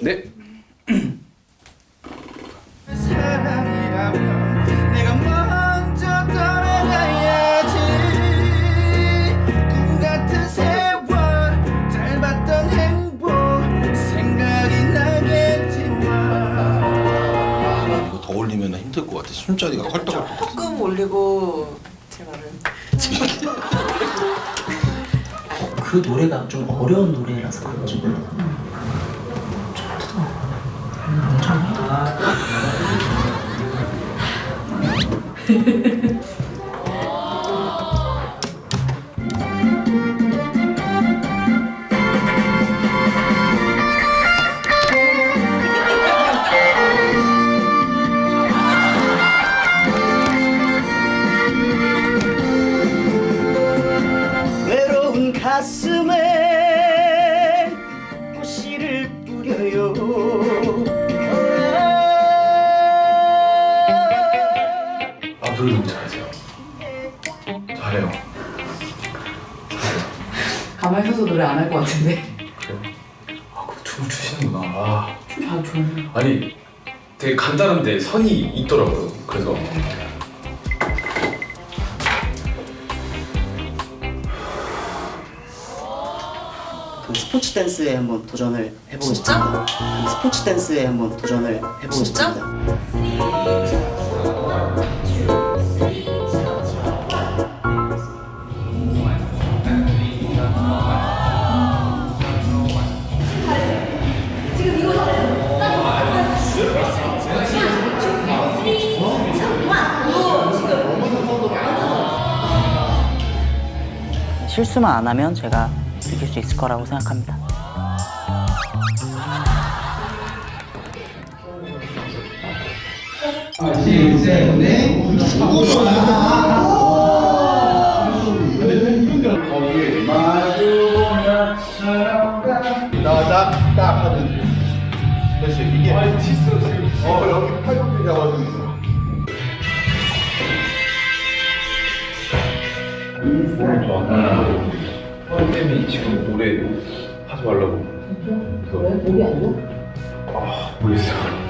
네. 이거 더 올리면 힘들 것 같아. 술자리가 헐떡헐떡. 조금 올리고 제 말은 그 노래가 좀 어려운 노래라서 그런지 몰라. 뿌려요 아 노래 너무 잘하세요. 잘해요. 가만히 서서 노래 안 할 것 같은데 그래요? 아 그럼 춤을 추시는구나. 아. 잘 좋아요 아니 되게 간단한데 선이 있더라고요. 그래서 그 스포츠 댄스에 한번 도전을 해보겠습니다. 그 스포츠 댄스에 한번 도전을 해보겠습니다. 실수만 안 하면 제가 이길 수 있을 거라고 생각합니다. 나딱딱 하는. 그렇지 이게. 아 치수. 어 여기 팔꿈치 잡아주는 거. 선생님이 지금 노래 하지 말라고. 왜? 목이 안 좋아? 아 모르겠어요.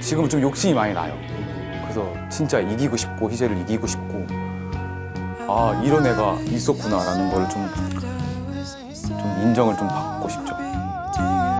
지금 좀 욕심이 많이 나요. 그래서 진짜 이기고 싶고 희재를 이기고 싶고 아 이런 애가 있었구나라는 걸 좀 좀 인정을 좀 받고